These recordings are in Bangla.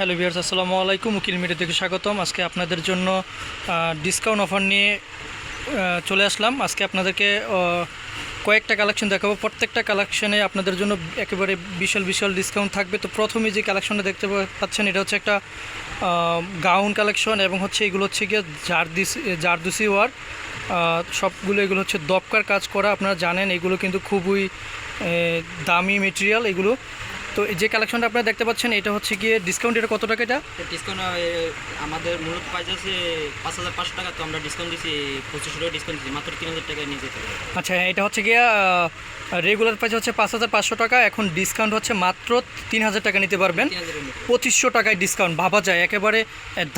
হ্যালো ভিয়ার্স আসসালামু আলাইকুম। উকিল মিডিয়া থেকে স্বাগতম। আজকে আপনাদের জন্য ডিসকাউন্ট অফার নিয়ে চলে আসলাম। আজকে আপনাদেরকে কয়েকটা কালেকশন দেখাবো। প্রত্যেকটা কালেকশনে আপনাদের জন্য একেবারে বিশাল বিশাল ডিসকাউন্ট থাকবে। তো প্রথমে যে কালেকশনটা দেখতে পাচ্ছেন, এটা হচ্ছে একটা গাউন কালেকশন এবং হচ্ছে এগুলো হচ্ছে গিয়ে জারদিস জারদুসি ওয়ার সবগুলো এগুলো হচ্ছে দপকার কাজ করা। আপনারা জানেন, এগুলো কিন্তু খুবই দামি মেটেরিয়াল এগুলো। তো এই যে কালেকশনটা আপনারা দেখতে পাচ্ছেন এটা হচ্ছে গিয়ে ডিসকাউন্ট এটা কত টাকা এটা? ডিসকাউন্ট আমাদের মূলত প্রাইস আছে পাঁচ হাজার পাঁচশো টাকা তো আমরা ডিসকাউন্ট দিচ্ছি পঁচিশশো টাকা ডিসকাউন্ট দিচ্ছি মাত্র তিন হাজার টাকায় নিয়ে যেতে আচ্ছা এটা হচ্ছে গিয়ে রেগুলার প্রাইস হচ্ছে পাঁচ হাজার পাঁচশো টাকা এখন ডিসকাউন্ট হচ্ছে মাত্র তিন হাজার টাকা নিতে পারবেন। পঁচিশশো টাকায় ডিসকাউন্ট ভাবা যায় একেবারে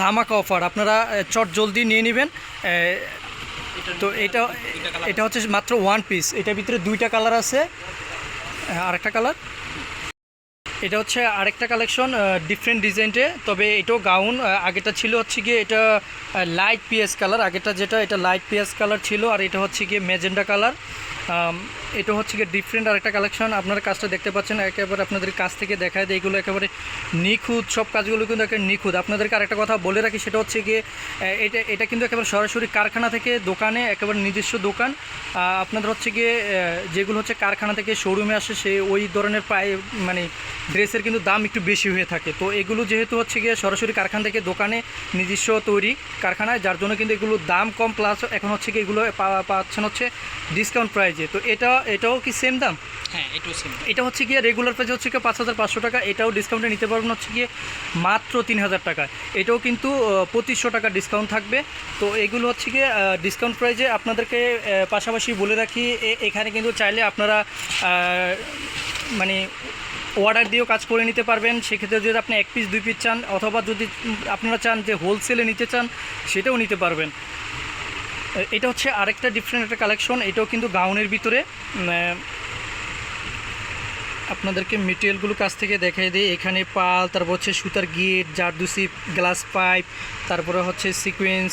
ধামাকা অফার আপনারা চট জলদি নিয়ে নেবেন তো এটা এটা হচ্ছে মাত্র ওয়ান পিস এটার ভিতরে দুইটা কালার আছে। আহ, আরেকটা কালার এটা হচ্ছে আরেকটা কালেকশন ডিফারেন্ট ডিজাইনটে তবে এটাও গাউন আগেটা ছিল হচ্ছে গিয়ে এটা লাইট পিএস কালার আগেটা যেটা, এটা লাইট পিএস কালার ছিল, আর এটা হচ্ছে গিয়ে মেজেন্ডা কালার এটা হচ্ছে গিয়ে ডিফারেন্ট আরেকটা কালেকশন আপনারা কাজটা দেখতে পাচ্ছেন, একেবারে আপনাদের কাছ থেকে দেখায় দেয় এগুলো একেবারে নিখুঁত, সব কাজগুলো কিন্তু একেবারে নিখুঁত। আপনাদেরকে আরেকটা কথা বলে রাখি, সেটা হচ্ছে গিয়ে এটা এটা কিন্তু একেবারে সরাসরি কারখানা থেকে, দোকানে একেবারে নিজস্ব দোকান। আপনাদের হচ্ছে গিয়ে যেগুলো হচ্ছে কারখানা থেকে শোরুমে আসে, সে ওই ধরনের প্রায় মানে ড্রেসের কিন্তু দাম একটু বেশি হয়ে থাকে। তো এগুলো যেহেতু হচ্ছে গিয়ে সরাসরি কারখানা থেকে দোকানে নিজস্ব তৈরি কারখানায় যার জন্য কিন্তু এগুলো দাম কম প্লাস এখন হচ্ছে কি এগুলো পাচ্ছেন হচ্ছে ডিসকাউন্ট প্রাইজে তো এটা এটাও কি সেম দাম? হ্যাঁ এটাও সেম এটা হচ্ছে গিয়ে রেগুলার প্রাইস হচ্ছে গিয়ে পাঁচ হাজার পাঁচশো টাকা এটাও ডিসকাউন্টে নিতে পারবেন হচ্ছে গিয়ে মাত্র তিন হাজার টাকা। এটাও কিন্তু পঁচিশশো টাকা ডিসকাউন্ট থাকবে। তো এগুলো হচ্ছে গিয়ে ডিসকাউন্ট প্রাইজে আপনাদেরকে পাশাপাশি বলে রাখি এ- এখানে কিন্তু চাইলে আপনারা মানে অর্ডার দিয়েও কাজ করে নিতে পারবেন। সেক্ষেত্রে যদি আপনি এক পিস দুই পিস চান, অথবা যদি আপনারা চান যে হোলসেলে নিতে চান, সেটাও নিতে পারবেন। এটা হচ্ছে আরেকটা ডিফারেন্ট একটা কালেকশন এটাও কিন্তু গাউনের ভিতরে। আপনাদেরকে মেটেরিয়ালগুলো কাছ থেকে দেখাই দিই। এখানে পাল, তারপর হচ্ছে সুতার গেট, জারদুসি গ্লাস পাইপ তারপরে হচ্ছে সিকোয়েন্স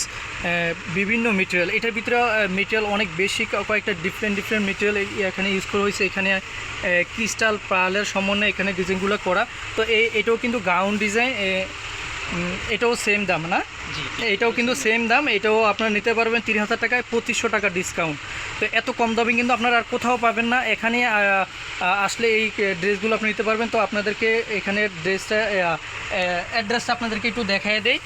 বিভিন্ন মেটেরিয়াল এটার ভিতরে মেটেরিয়াল অনেক বেশি কয়েকটা ডিফারেন্ট ডিফারেন্ট মেটেরিয়াল এখানে ইউজ করা হয়েছে। এখানে ক্রিস্টাল পালের সমন্বয়ে এখানে ডিজাইনগুলো করা। তো এই এটাও কিন্তু গাউন ডিজাইন এটাও সেম দাম না? এটাও কিন্তু সেম দাম এটাও আপনারা নিতে পারবেন তিন হাজার টাকায় পঁচিশশো টাকা ডিসকাউন্ট তো এত কম দামে কিন্তু আপনারা আর কোথাও পাবেন না এখানে আসলে এই ড্রেসগুলো আপনি নিতে পারবেন। তো আপনাদেরকে এখানে ড্রেসটা অ্যাড্রেসটা আপনাদেরকে একটু দেখায় দেই।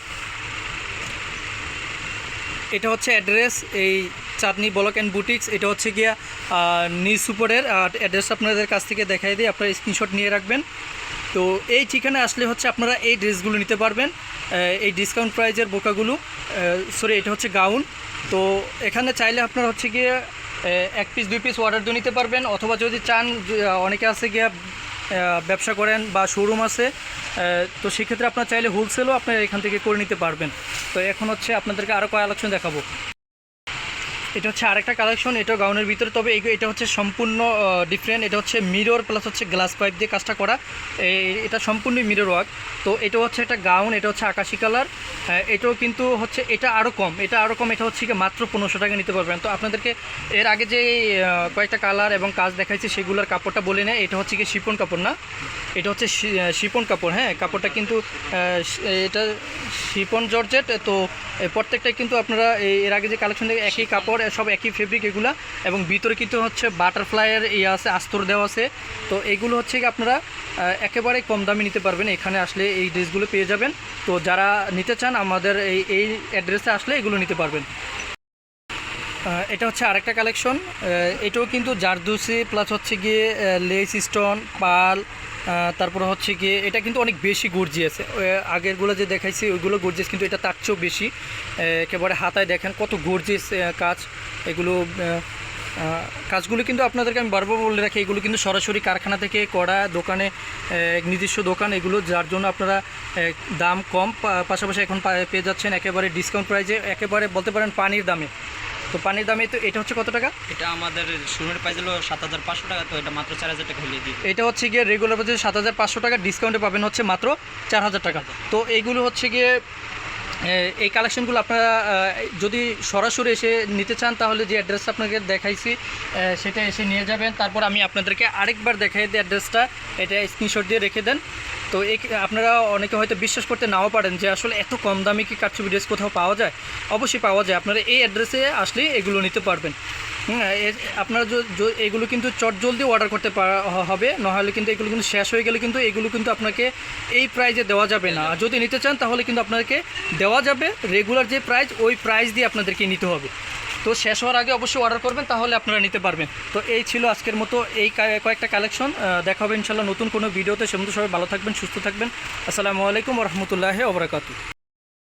এটা হচ্ছে অ্যাড্রেস, এই চাঁদনি ব্লক অ্যান্ড বুটিক্স, এটা হচ্ছে গিয়া নিউজ সুপারের অ্যাড্রেস আপনাদের কাছ থেকে দেখাই দিই, আপনারা স্ক্রিনশট নিয়ে রাখবেন। তো এই ঠিকানায় আসলে হচ্ছে আপনারা এই ড্রেসগুলো নিতে পারবেন এই ডিসকাউন্ট প্রাইজের বোকাগুলো সরি এটা হচ্ছে গাউন তো এখানে চাইলে আপনারা হচ্ছে গিয়ে এক পিস দুই পিস অর্ডার দিয়ে নিতে পারবেন, অথবা যদি চান অনেকে আছে গিয়া ব্যবসা করেন বা শোরুম আছে তো সেক্ষেত্রে আপনার চাইলে হোলসেলও আপনারা এখান থেকে করে নিতে পারবেন। তো এখন হচ্ছে আপনাদেরকে আরও কয় আলোচনা দেখাবো। এটা হচ্ছে আরেকটা কালেকশন এটা গাউনের ভিতরে। তবে এটা হচ্ছে সম্পূর্ণ ডিফারেন্ট এটা হচ্ছে মিরর প্লাস হচ্ছে গ্লাস পাইপ দিয়ে কাজটা করা। এটা সম্পূর্ণ মিরর ওয়ার্ক তো এটা হচ্ছে একটা গাউন এটা হচ্ছে আকাশি কালার এটাও কিন্তু হচ্ছে, এটা আরও কম। এটা আরও কম, এটা হচ্ছে মাত্র পনেরোশো টাকা নিতে পারবেন। তো আপনাদেরকে এর আগে যে কয়েকটা কালার এবং কাজ দেখাইছি, সেগুলোর কাপড়টা বলে নেয় এটা হচ্ছে কি শিপন কাপড় না? এটা হচ্ছে শিপন কাপড়। হ্যাঁ কাপড়টা কিন্তু এটা শিপন জর্জেট। তো প্রত্যেকটাই কিন্তু আপনারা এর আগে যে কালেকশন থেকে একই কাপড় সব একই ফেব্রিক এগুলো এবং ভিতরে কিন্তু হচ্ছে বাটারফ্লাইয়ের ইয়ে আছে, আস্তর দেওয়া আছে। তো এগুলো হচ্ছে কি আপনারা একেবারে কম দামে নিতে পারবেন। এখানে আসলে এই ড্রেসগুলো পেয়ে যাবেন। তো যারা নিতে চান, আমাদের এই এই অ্যাড্রেসে আসলে এগুলো নিতে পারবেন। এটা হচ্ছে আরেকটা কালেকশন। এটাও কিন্তু জারদুসি প্লাস হচ্ছে গিয়ে লেস স্টোন পাল তারপরে হচ্ছে গিয়ে, এটা কিন্তু অনেক বেশি গর্জিয়াস আগেরগুলো যে দেখাইছি, ওইগুলো গর্জিয়াস কিন্তু এটা তার চেয়েও বেশি। একেবারে হাতায় দেখেন কত গর্জিয়াস কাজ। এগুলো কাজগুলো কিন্তু আপনাদেরকে আমি বারবার বলে রাখি, এগুলো কিন্তু সরাসরি কারখানা থেকে করা, দোকানে নিজস্ব দোকান, এগুলো যার জন্য আপনারা দাম কম। পাশাপাশি এখন পেয়ে যাচ্ছেন একেবারে ডিসকাউন্ট প্রাইজে একেবারে বলতে পারেন পানির দামে। তো পানির দামে তো এটা হচ্ছে কত টাকা? এটা আমাদের শোরুমের প্রাইস হলো সাত হাজার পাঁচশো টাকা তো এটা মাত্র চার হাজার টাকা হলে দিই এটা হচ্ছে গিয়ে রেগুলার বাজারে সাত হাজার পাঁচশো টাকা ডিসকাউন্টে পাবেন হচ্ছে মাত্র চার হাজার টাকা। তো এইগুলো হচ্ছে গিয়ে এই কালেকশনগুলো আপনারা যদি সরাসরি এসে নিতে চান, তাহলে যে অ্যাড্রেসটা আপনাকে দেখাইছি সেটা এসে নিয়ে যাবেন। তারপর আমি আপনাদেরকে আরেকবার দেখাই দিই অ্যাড্রেসটা এটা স্ক্রিনশট দিয়ে রেখে দেন। তো এই, আপনারা অনেকে হয়তো বিশ্বাস করতে নাও পারেন যে, আসলে এত কম দামে কি কারচুপি ড্রেস কোথাও পাওয়া যায়? অবশ্যই পাওয়া যায়। আপনারা এই অ্যাড্রেসে আসলেই এগুলো নিতে পারবেন। এ- আপনারা এগুলো কিন্তু চট জলদি অর্ডার করতে হবে। নাহলে কিন্তু এগুলো কিন্তু শেষ হয়ে গেলে কিন্তু এগুলো কিন্তু আপনাকে এই প্রাইজে দেওয়া যাবে না। যদি নিতে চান, তাহলে কিন্তু আপনাকে দেওয়া যাবে। রেগুলার যে প্রাইস ওই প্রাইস দিয়ে আপনাদেরকে নিতে হবে। তো শেষ হওয়ার আগে অবশ্যই অর্ডার করবেন, তাহলে আপনারা নিতে পারবেন। তো এই ছিল আজকের মতো এই কয়েকটা কালেকশন দেখা হবে ইনশাল্লাহ নতুন কোনো ভিডিওতে। সে সবাই ভালো থাকবেন, সুস্থ থাকবেন। আসসালামু আলাইকুম রহমতুল্লাহ ওবরাকাতু